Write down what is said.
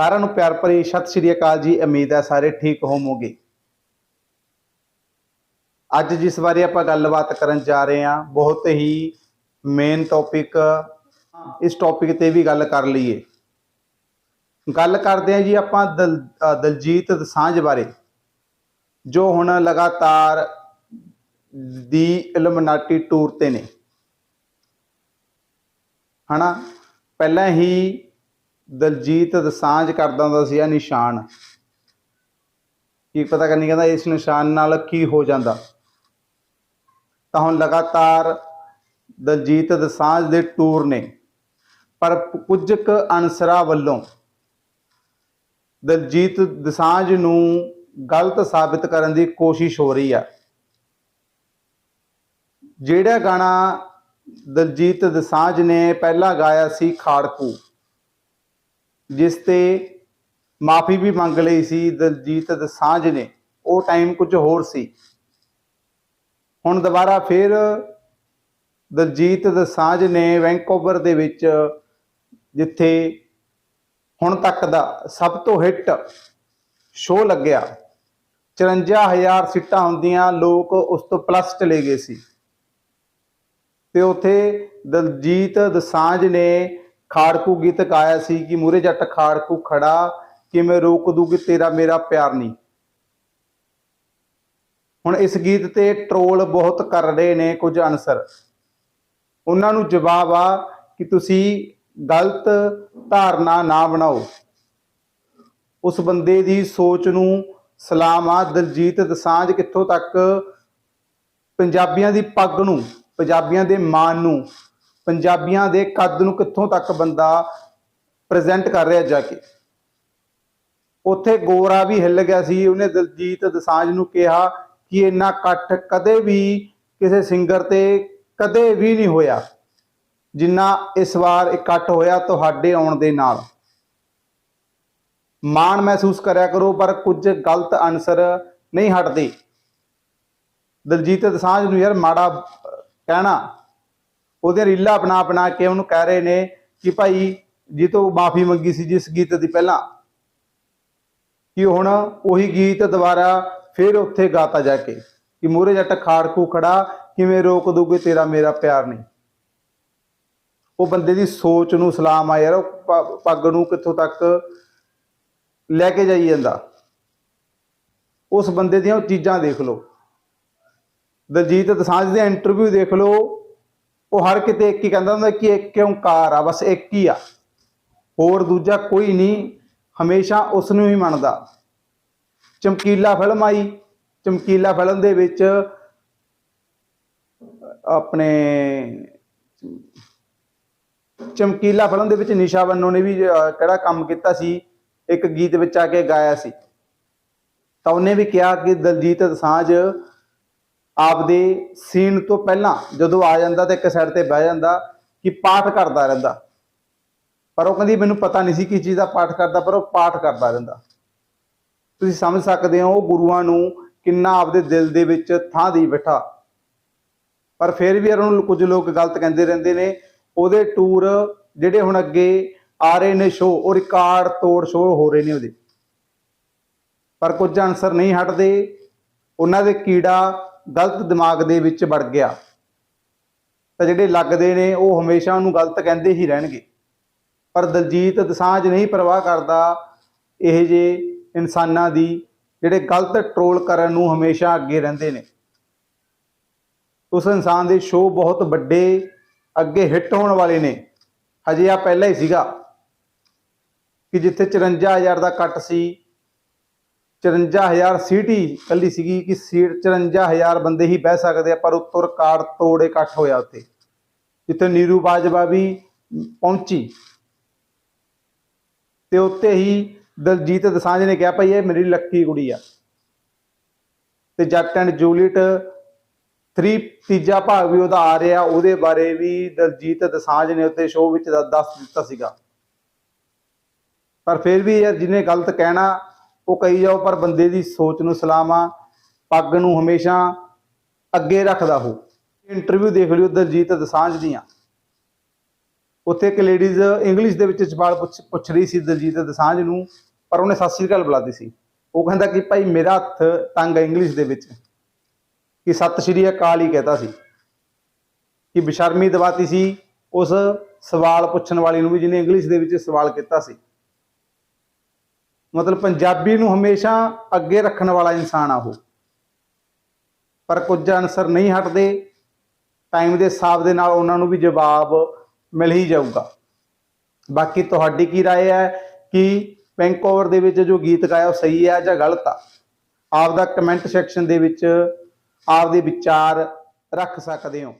ਸਾਰਿਆਂ ਨੂੰ ਪਿਆਰ ਭਰੀ ਸਤਿ ਸ਼੍ਰੀ ਅਕਾਲ ਜੀ। ਉਮੀਦ ਹੈ ਸਾਰੇ ਠੀਕ ਹੋਵੋਗੇ। ਅੱਜ ਜਿਸ ਬਾਰੇ ਆਪਾਂ ਗੱਲਬਾਤ ਕਰਨ ਜਾ ਰਹੇ ਹਾਂ, ਬਹੁਤ ਹੀ ਮੇਨ ਟੌਪਿਕ ਇਸ ਟੌਪਿਕ ਤੇ ਵੀ ਗੱਲ ਕਰ ਲਈਏ। ਗੱਲ ਕਰਦੇ ਹਾਂ ਜੀ ਆਪਾਂ ਦਲ ਦਲਜੀਤ ਦਸਾਂਝ ਬਾਰੇ, ਜੋ ਹੁਣ ਲਗਾਤਾਰ ਦੀ ਇਲਮਨਾਟੀ ਟੂਰ ਤੇ ਨੇ। ਹਨਾ? ਪਹਿਲਾਂ ਹੀ ਦਲਜੀਤ ਦਸਾਂਝ ਕਰਦਾ ਹੁੰਦਾ ਸੀ ਆ ਨਿਸ਼ਾਨ। ਕੀ ਪਤਾ ਕਰਨੀ, ਕਹਿੰਦਾ ਇਸ ਨਿਸ਼ਾਨ ਨਾਲ ਕੀ ਹੋ ਜਾਂਦਾ। ਤਾਂ ਹੁਣ ਲਗਾਤਾਰ ਦਲਜੀਤ ਦਸਾਂਝ ਦੇ ਟੂਰ ਨੇ। ਪਰ ਕੁਝ ਕੁ ਅਨਸਰਾਂ ਵੱਲੋਂ ਦਲਜੀਤ ਦਸਾਂਝ ਨੂੰ ਗਲਤ ਸਾਬਿਤ ਕਰਨ ਦੀ ਕੋਸ਼ਿਸ਼ ਹੋ ਰਹੀ ਆ। ਜਿਹੜਾ ਗਾਣਾ ਦਲਜੀਤ ਦਸਾਂਝ ਨੇ ਪਹਿਲਾਂ ਗਾਇਆ ਸੀ, ਖਾੜਕੂ ਜਿਸ ਤੇ ਮਾਫੀ ਵੀ ਮੰਗ ਲਈ ਸੀ, ਦਲਜੀਤ ਦਸਾਂਝ ਨੇ। ਉਹ ਟਾਈਮ ਕੁਝ ਹੋਰ ਸੀ। ਹੁਣ ਦੁਬਾਰਾ ਫਿਰ ਦਲਜੀਤ ਦਸਾਂਝ ਨੇ ਵੈਂਕੂਵਰ ਦੇ ਵਿੱਚ, ਜਿੱਥੇ ਹੁਣ ਤੱਕ ਦਾ ਸਭ ਤੋਂ ਹਿੱਟ ਸ਼ੋਅ ਲੱਗਿਆ। 54000 ਸੀਟਾਂ ਹੁੰਦੀਆਂ, ਲੋਕ ਉਸ ਤੋਂ ਪਲੱਸ ਚਲੇ ਗਏ ਸੀ। ਤੇ ਉੱਥੇ ਦਲਜੀਤ ਦਸਾਂਝ ਨੇ ਖਾੜਕੂ ਗੀਤ ਗਾਇਆ ਸੀ ਕਿ ਮੂਰੇ ਜੱਟ ਖਾੜਕੂ ਖੜਾ, ਕਿਵੇਂ ਰੋਕ ਦੂਗੀ ਤੇਰਾ ਮੇਰਾ ਪਿਆਰ ਨਹੀਂ। ਹੁਣ ਇਸ ਗੀਤ ਤੇ ਟ੍ਰੋਲ ਬਹੁਤ ਕਰ ਰਹੇ ਨੇ ਕੁਝ ਅਨਸਰ। ਉਹਨਾਂ ਨੂੰ ਜਵਾਬ ਆ ਕਿ ਤੁਸੀਂ ਗਲਤ ਧਾਰਨਾ ਨਾ ਬਣਾਓ। ਉਸ ਬੰਦੇ ਦੀ ਸੋਚ ਨੂੰ ਸਲਾਮ ਆ, ਦਲਜੀਤ ਦਸਾਂਝ ਕਿੱਥੋਂ ਤੱਕ? ਪੰਜਾਬੀਆਂ ਦੀ ਪੱਗ ਨੂੰ, ਪੰਜਾਬੀਆਂ ਦੇ ਮਾਨ ਨੂੰ। ਪੰਜਾਬੀਆਂ ਦੇ ਕੱਦ ਨੂੰ ਕਿੱਥੋਂ ਤੱਕ ਬੰਦਾ ਪ੍ਰੈਜ਼ੈਂਟ ਕਰ ਰਿਹਾ ਜਾ ਕੇ? ਉੱਥੇ ਗੋਰਾ ਵੀ ਹਿੱਲ ਗਿਆ ਸੀ, ਉਹਨੇ ਦਲਜੀਤ ਦਸਾਂਝ ਨੂੰ ਕਿਹਾ ਕਿ ਇੰਨਾ ਇਕੱਠ ਕਦੇ ਵੀ ਕਿਸੇ ਸਿੰਗਰ ਤੇ ਕਦੇ ਵੀ ਨਹੀਂ ਹੋਇਆ, ਜਿੰਨਾ ਇਸ ਵਾਰ ਇਕੱਠ ਹੋਇਆ ਤੁਹਾਡੇ ਆਉਣ ਦੇ ਨਾਲ। ਮਾਣ ਮਹਿਸੂਸ ਕਰਿਆ ਕਰੋ, ਪਰ ਕੁਝ ਗਲਤ ਅਨਸਰ ਨਹੀਂ ਹਟਦੇ। ਦਿਲਜੀਤ ਦਸਾਂਝ ਨੂੰ ਯਾਰ ਮਾੜਾ ਕਹਿਣਾ ਉਹਦੀਆਂ ਰੀਲਾ ਬਣਾ ਬਣਾ ਕੇ ਉਹਨੂੰ ਕਹਿ ਰਹੇ ਨੇ ਕਿ ਭਾਈ ਜੀ ਤੋਂ ਮਾਫੀ ਮੰਗੀ ਸੀ ਜਿਸ ਗੀਤ ਦੀ ਪਹਿਲਾਂ। ਕਿ ਹੁਣ ਉਹੀ ਗੀਤ ਦੁਬਾਰਾ ਫਿਰ ਉੱਥੇ ਗਾਤਾ ਜਾ ਕੇ। ਕਿ ਮੂਰੇ ਜੱਟ ਖਾੜਕੂ ਖੜਾ, ਕਿਵੇਂ ਰੋਕ ਦੂਗੇ ਤੇਰਾ ਮੇਰਾ ਪਿਆਰ ਨਹੀਂ। ਉਹ ਬੰਦੇ ਦੀ ਸੋਚ ਨੂੰ ਸਲਾਮ ਆ ਯਾਰ, ਉਹ ਪੱਗ ਨੂੰ ਕਿੱਥੋਂ ਤੱਕ ਲੈ ਕੇ ਜਾਈ ਜਾਂਦਾ। ਉਸ ਬੰਦੇ ਦੀਆਂ ਉਹ ਚੀਜ਼ਾਂ ਦੇਖ ਲਓ। ਦਲਜੀਤ ਦਸਾਂਝ ਦੇ ਇੰਟਰਵਿਊ ਦੇਖ ਲਓ। ਉਹ ਹਰ ਕਿਤੇ ਇੱਕ ਹੀ ਕਹਿੰਦਾ ਹੁੰਦਾ ਕਿ ਇੱਕ ਓੰਕਾਰ ਆ, ਬਸ ਇੱਕ ਹੀ ਆ। ਹੋਰ ਦੂਜਾ ਕੋਈ ਨਹੀਂ, ਹਮੇਸ਼ਾ ਉਸ ਨੂੰ ਹੀ ਮੰਨਦਾ। ਚਮਕੀਲਾ ਫਿਲਮ ਆਈ, ਚਮਕੀਲਾ ਫਿਲਮ ਦੇ ਵਿੱਚ ਆਪਣੇ ਚਮਕੀਲਾ ਫਿਲਮ ਦੇ ਵਿੱਚ ਨਿਸ਼ਾ ਬੰਨੋ ਨੇ ਵੀ ਕਿਹੜਾ ਕੰਮ ਕੀਤਾ ਸੀ, ਇੱਕ ਗੀਤ ਵਿੱਚ ਆ ਕੇ ਗਾਇਆ ਸੀ। ਤਾਂ ਉਹਨੇ ਵੀ ਕਿਹਾ ਕਿ ਦਲਜੀਤ ਦਸਾਂਝ ਆਪਦੇ ਸੀਨ ਤੋਂ ਪਹਿਲਾਂ ਜਦੋਂ ਆ ਜਾਂਦਾ ਤੇ ਇੱਕ ਸਾਈਡ ਤੇ ਬਹਿ ਜਾਂਦਾ ਕਿ ਪਾਠ ਕਰਦਾ ਰਹਿੰਦਾ। ਪਰ ਉਹ ਕਹਿੰਦੀ, ਮੈਨੂੰ ਪਤਾ ਨਹੀਂ ਸੀ ਕਿਸ ਚੀਜ਼ ਦਾ ਪਾਠ ਕਰਦਾ, ਪਰ ਉਹ ਪਾਠ ਕਰਦਾ ਰਹਿੰਦਾ। ਤੁਸੀਂ ਸਮਝ ਸਕਦੇ ਹੋ ਉਹ ਗੁਰੂਆਂ ਨੂੰ ਕਿੰਨਾ ਆਪਦੇ ਦਿਲ ਦੇ ਵਿੱਚ ਥਾਂ ਦੀ ਬੈਠਾ। ਪਰ ਫਿਰ ਵੀ ਯਾਰ ਉਹਨੂੰ ਕੁਝ ਲੋਕ ਗਲਤ ਕਹਿੰਦੇ ਰਹਿੰਦੇ ਨੇ, ਉਹਦੇ ਟੂਰ ਜਿਹੜੇ ਹੁਣ ਅੱਗੇ ਆ ਰਹੇ ਨੇ ਸ਼ੋ ਉਹ ਰਿਕਾਰਡ ਤੋੜ ਸ਼ੋ ਹੋ ਰਹੇ ਨੇ ਉਹਦੇ। ਪਰ ਕੁਝ ਆਨਸਰ ਨਹੀਂ ਹਟਦੇ, ਉਹਨਾਂ ਦੇ ਕੀੜਾ ਗਲਤ ਦਿਮਾਗ ਦੇ ਵਿੱਚ ਵੜ ਗਿਆ, ਤਾਂ ਜਿਹੜੇ ਲੱਗਦੇ ਨੇ ਉਹ ਹਮੇਸ਼ਾ ਉਹਨੂੰ ਗਲਤ ਕਹਿੰਦੇ ਹੀ ਰਹਿਣਗੇ। ਪਰ ਦਲਜੀਤ ਦਸਾਂਝ ਨਹੀਂ ਪਰਵਾਹ ਕਰਦਾ ਇਹ ਜੇ ਇਨਸਾਨਾਂ ਦੀ, ਜਿਹੜੇ ਗਲਤ ਟ੍ਰੋਲ ਕਰਨ ਨੂੰ ਹਮੇਸ਼ਾ ਅੱਗੇ ਰਹਿੰਦੇ ਨੇ। ਉਸ ਇਨਸਾਨ ਦੇ ਸ਼ੋਅ ਬਹੁਤ ਵੱਡੇ, ਅੱਗੇ ਹਿੱਟ ਹੋਣ ਵਾਲੇ ਨੇ। ਹਜੇ ਆ ਪਹਿਲਾਂ ਹੀ ਸੀਗਾ ਕਿ ਜਿੱਥੇ 54000 ਦਾ ਕੱਟ ਸੀ 54000 ਸੀਟੀ ਕੱਲੀ ਸੀਗੀ ਕਿ ਸੀਟ 54000 ਬੰਦੇ ਹੀ ਬਹਿ ਸਕਦੇ ਆ, ਪਰ ਉੱਤੋਂ ਰਿਕਾਰਡ ਤੋੜ ਇਕੱਠ ਹੋਇਆ ਉੱਥੇ, ਜਿੱਥੇ ਨੀਰੂ ਬਾਜਵਾ ਵੀ ਪਹੁੰਚੀ। ਤੇ ਉੱਤੇ ਹੀ ਦਲਜੀਤ ਦਸਾਂਝ ਨੇ ਕਿਹਾ, ਭਾਈ ਇਹ ਮੇਰੀ ਲੱਕੀ ਕੁੜੀ ਆ। ਤੇ ਜੱਟ ਐਂਡ ਜੂਲੀਅਟ 3 ਤੀਜਾ ਭਾਗ ਵੀ ਉਹਦਾ ਆ ਰਿਹਾ, ਉਹਦੇ ਬਾਰੇ ਵੀ ਦਲਜੀਤ ਦਸਾਂਝ ਨੇ ਉੱਤੇ ਸ਼ੋਅ ਵਿੱਚ ਦੱਸ ਦਿੱਤਾ ਸੀਗਾ। ਪਰ ਫਿਰ ਵੀ ਯਾਰ, ਜਿਹਨੇ ਗਲਤ ਕਹਿਣਾ ਉਹ ਕਹੀ ਜਾਓ, ਪਰ ਬੰਦੇ ਦੀ ਸੋਚ ਨੂੰ ਸਲਾਮ ਆ ਪੱਗ ਨੂੰ ਹਮੇਸ਼ਾ ਅੱਗੇ ਰੱਖਦਾ ਹੋ। ਇੰਟਰਵਿਊ ਦੇਖ ਲਿਓ ਦਲਜੀਤ ਦਸਾਂਝ ਦੀਆਂ। ਉੱਥੇ ਇੱਕ ਲੇਡੀਜ਼ ਇੰਗਲਿਸ਼ ਦੇ ਵਿੱਚ ਸਵਾਲ ਪੁੱਛ ਪੁੱਛ ਰਹੀ ਸੀ ਦਲਜੀਤ ਦਸਾਂਝ ਨੂੰ, ਪਰ ਉਹਨੇ ਸਤਿ ਸ੍ਰੀ ਅਕਾਲ ਬੁਲਾਤੀ ਸੀ। ਉਹ ਕਹਿੰਦਾ ਕਿ ਭਾਈ ਮੇਰਾ ਹੱਥ ਤੰਗ ਹੈ ਇੰਗਲਿਸ਼ ਦੇ ਵਿੱਚ। ਕਿ ਸਤਿ ਸ਼੍ਰੀ ਅਕਾਲ ਹੀ ਕਹਤਾ ਸੀ। ਕਿ ਬਿਸ਼ਰਮੀ ਦਵਾਤੀ ਸੀ ਉਸ ਸਵਾਲ ਪੁੱਛਣ ਵਾਲੀ ਨੂੰ ਵੀ, ਜਿਹਨੇ ਇੰਗਲਿਸ਼ ਦੇ ਵਿੱਚ ਸਵਾਲ ਕੀਤਾ ਸੀ। ਮਤਲਬ ਪੰਜਾਬੀ ਨੂੰ ਹਮੇਸ਼ਾ ਅੱਗੇ ਰੱਖਣ ਵਾਲਾ ਇਨਸਾਨ ਆ ਉਹ ਪਰ ਕੁਝ ਆਨਸਰ ਨਹੀਂ ਹਟਦੇ ਟਾਈਮ ਦੇ ਹਿਸਾਬ ਦੇ ਨਾਲ ਉਹਨਾਂ ਨੂੰ ਵੀ ਜਵਾਬ ਮਿਲ ਹੀ ਜਾਊਗਾ ਬਾਕੀ ਤੁਹਾਡੀ ਕੀ رائے ਹੈ ਕਿ ਵੈਂਕੂਵਰ ਦੇ ਵਿੱਚ ਜੋ ਗੀਤ ਗਾਇਆ ਉਹ ਸਹੀ ਹੈ ਜਾਂ ਗਲਤ ਆ ਆਪ ਦਾ ਕਮੈਂਟ ਸੈਕਸ਼ਨ ਦੇ ਵਿੱਚ ਆਪਦੇ ਵਿਚਾਰ ਰੱਖ ਸਕਦੇ ਹੋ